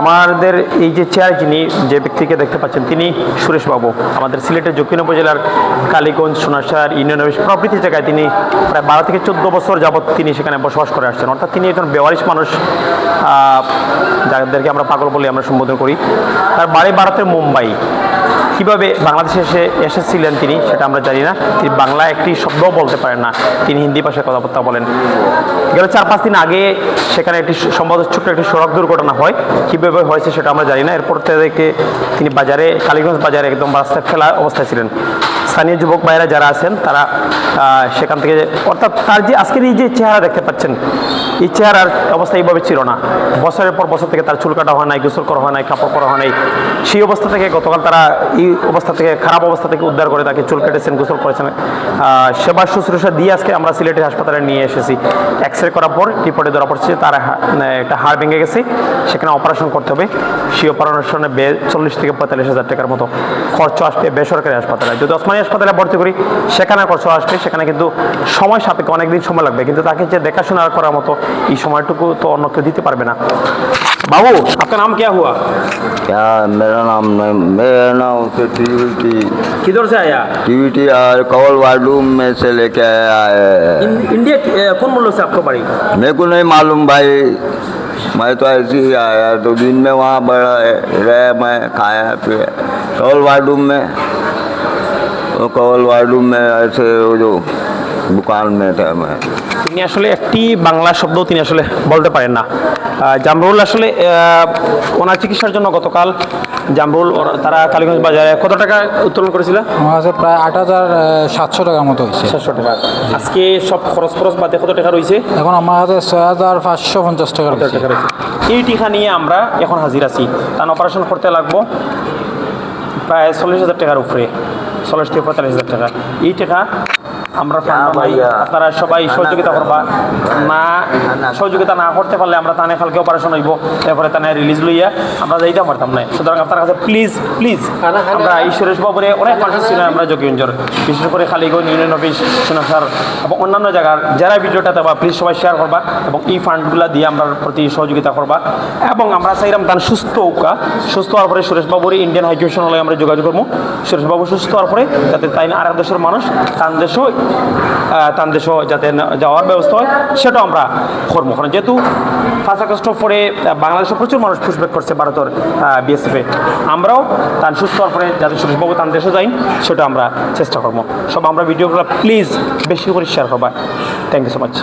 আমাদের এই যে চেয়ার যিনি যে ব্যক্তিকে দেখতে পাচ্ছেন, তিনি সুরেশবাবু আমাদের সিলেটের দক্ষিণ উপজেলার কালীগঞ্জ সোনাসার ইউনিয়ন অফিস প্রভৃতি জায়গায় তিনি প্রায় বারো থেকে চোদ্দ বছর যাবৎ তিনি সেখানে বসবাস করে আসছেন। অর্থাৎ তিনি একজন বেওয়ারিশ মানুষ যাদেরকে আমরা পাগল বলে আমরা সম্বোধন করি। তার বাড়ি ভারতের মুম্বাই। কীভাবে বাংলাদেশে এসে এসেছিলেন তিনি সেটা আমরা জানি না। তিনি বাংলা একটি শব্দ বলতে পারেন না। তিনি হিন্দি ভাষায় কথাবার্তা বলেন। গেল চার, পাঁচ দিন আগে সেখানে একটি সম্ভবত ছোট্ট একটি সড়ক দুর্ঘটনা হয়। কীভাবে হয়েছে সেটা আমরা জানি না। এরপর থেকে তিনি বাজারে, কালীগঞ্জ বাজারে একদম রাস্তায় ফেলা অবস্থায় ছিলেন। স্থানীয় যুবক ভাইয়েরা যারা আছেন, তারা সেখান থেকে অর্থাৎ তার যে আজকের এই যে চেহারা দেখতে পাচ্ছেন, এই চেহারার অবস্থা এইভাবে ছিল না। বছরের পর বছর থেকে তার চুল কাটা হয় নাই, গোসল করা হয় নাই, কাপড় পরা হয় নাই। সেই অবস্থা থেকে গতকাল তারা এই অবস্থা থেকে, খারাপ অবস্থা থেকে উদ্ধার করে তাকে চুল কেটেছেন, গোসল করেছেন। সেবা শুশ্রূষা দিয়ে আজকে আমরা সিলেটের হাসপাতালে নিয়ে এসেছি। এক্স রে করার পর রিপোর্টে ধরা পড়ছে, তার মানে একটা হাড় ভেঙে গেছে। সেখানে অপারেশন করতে হবে। সেই অপারেশনে বে চল্লিশ থেকে পঁয়তাল্লিশ হাজার টাকার মতো খরচ আসবে বেসরকারি হাসপাতালে। যদি ওসমানী হাসপাতালে ভর্তি করি সেখানে খরচ আসবে সেখানে কিন্তু সময় সাপেক্ষে অনেকদিন সময় লাগবে কিন্তু তাকে যে দেখাশোনা করার মতো এই সময়টুকু তো অন্য কেউ দিতে পারবে না বাবু আপনার নাম কে হুয়া क्या मेरा नाम नहीं मेरा नाम से टीवीटी किधर से आया टीवीटी और कवल वार्डूम में से लेके आया है इंडिया कौन मुल्क से आपको पड़ी मेरे को नहीं मालूम भाई मैं तो ऐसे ही आया तो दिन में वहाँ बड़ा रहे मैं खाया पिया कवल वार्डूम में वो कवल वार्डूम में ऐसे वो जो दुकान में था मैं তিনি আসলে একটি বাংলা শব্দ তিনি আসলে বলতে পারেন না আহ, জামরুল আসলে আহ, ওনার চিকিৎসার জন্য গতকাল জামরুল ওরা- তারা কালীগঞ্জ বাজারে কত টাকা উত্তোলন করেছিল আমার কাছে প্রায় আট হাজার সাতশো টাকার মতো হয়েছে সাতশো টাকা আজকে সব খরচ খরচ বাদে কত টাকা রয়েছে এখন আমার হাতে ছয় হাজার পাঁচশো পঞ্চাশ টাকা রয়েছে টাকা রয়েছে এই টিকা নিয়ে আমরা এখন হাজির আছি তার অপারেশন করতে লাগবো প্রায় চল্লিশ হাজার টাকার উপরে চল্লিশ থেকে পঁয়তাল্লিশ হাজার টাকা। এই টাকা আমরা। আপনারা সবাই সহযোগিতা করবা না সহযোগিতা না করতে পারলে আমরা তানে কালকে অপারেশন হইব এরপরে তানে রিলিজ লইয়া আমরা যাইতে পারতাম না সুতরাং আপনার কাছে প্লিজ প্লিজ আমরা এই সুরেশ বাবুরে অনেক মানুষ ছিল আমরা যোগীঞ্জর বিশেষ করে খালিগঞ্জ ইউনিয়ন অফিস সোনাসার এবং অন্যান্য জায়গার যারা ভিডিওটাতে বা প্লিজ সবাই শেয়ার করবা এবং এই ফান্ডগুলো দিয়ে আমরা প্রতি সহযোগিতা করবা এবং আমরা চাইলাম তার সুস্থ উকা সুস্থ হওয়ার পরে সুরেশ সুরেশবাবুর ইন্ডিয়ান হাইকমিশন হলে আমরা যোগাযোগ করব সুরেশবাবু সুস্থ হওয়ার পরে যাতে তাই না আর দেশের মানুষ তার দেশও তার দেশও যাতে যাওয়ার ব্যবস্থা হয়, সেটাও আমরা করব। কারণ যেহেতু পাঁচ আগস্ট পরে বাংলাদেশে প্রচুর মানুষ পুষব্যাক করছে ভারতের বিএসএফে আমরাও তার সুস্থ হওয়ার পরে যাতে সুরেশবাবু তার দেশে যাই, সেটা আমরা চেষ্টা করব। সব আমরা ভিডিওগুলো প্লিজ বেশি করে শেয়ার করবা। Thank you so much